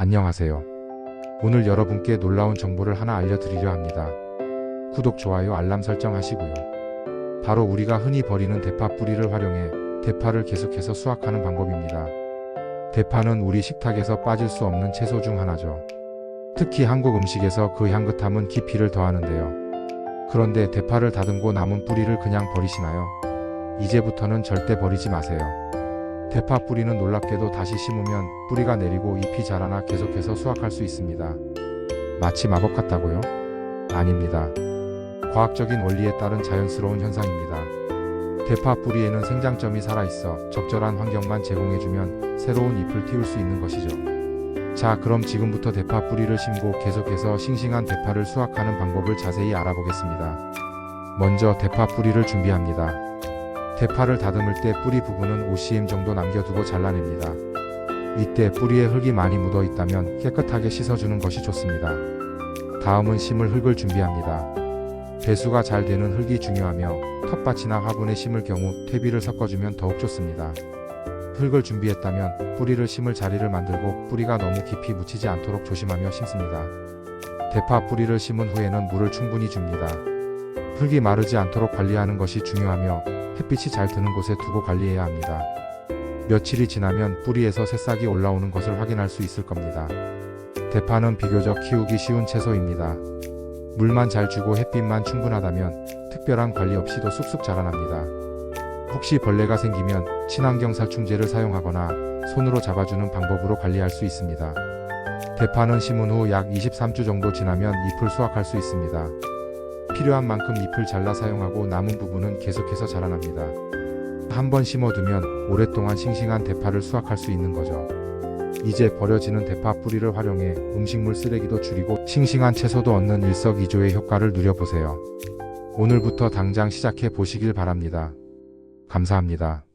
안녕하세요. 오늘 여러분께 놀라운 정보를 하나 알려드리려 합니다. 구독, 좋아요, 알람 설정 하시고요. 바로 우리가 흔히 버리는 대파 뿌리를 활용해 대파를 계속해서 수확하는 방법입니다. 대파는 우리 식탁에서 빠질 수 없는 채소 중 하나죠. 특히 한국 음식에서 그 향긋함은 깊이를 더하는데요. 그런데 대파를 다듬고 남은 뿌리를 그냥 버리시나요? 이제부터는 절대 버리지 마세요. 대파 뿌리는 놀랍게도 다시 심으면 뿌리가 내리고 잎이 자라나 계속해서 수확할 수 있습니다. 마치 마법 같다고요? 아닙니다. 과학적인 원리에 따른 자연스러운 현상입니다. 대파 뿌리에는 생장점이 살아있어 적절한 환경만 제공해주면 새로운 잎을 틔울 수 있는 것이죠. 자, 그럼 지금부터 대파 뿌리를 심고 계속해서 싱싱한 대파를 수확하는 방법을 자세히 알아보겠습니다. 먼저 대파 뿌리를 준비합니다. 대파를 다듬을 때 뿌리 부분은 5cm 정도 남겨두고 잘라냅니다. 이때 뿌리에 흙이 많이 묻어 있다면 깨끗하게 씻어주는 것이 좋습니다. 다음은 심을 흙을 준비합니다. 배수가 잘 되는 흙이 중요하며 텃밭이나 화분에 심을 경우 퇴비를 섞어주면 더욱 좋습니다. 흙을 준비했다면 뿌리를 심을 자리를 만들고 뿌리가 너무 깊이 묻히지 않도록 조심하며 심습니다. 대파 뿌리를 심은 후에는 물을 충분히 줍니다. 흙이 마르지 않도록 관리하는 것이 중요하며 햇빛이 잘 드는 곳에 두고 관리해야 합니다. 며칠이 지나면 뿌리에서 새싹이 올라오는 것을 확인할 수 있을 겁니다. 대파는 비교적 키우기 쉬운 채소입니다. 물만 잘 주고 햇빛만 충분하다면 특별한 관리 없이도 쑥쑥 자라납니다. 혹시 벌레가 생기면 친환경 살충제를 사용하거나 손으로 잡아주는 방법으로 관리할 수 있습니다. 대파는 심은 후 약 23주 정도 지나면 잎을 수확할 수 있습니다. 필요한 만큼 잎을 잘라 사용하고 남은 부분은 계속해서 자라납니다. 한 번 심어두면 오랫동안 싱싱한 대파를 수확할 수 있는 거죠. 이제 버려지는 대파 뿌리를 활용해 음식물 쓰레기도 줄이고 싱싱한 채소도 얻는 일석이조의 효과를 누려보세요. 오늘부터 당장 시작해 보시길 바랍니다. 감사합니다.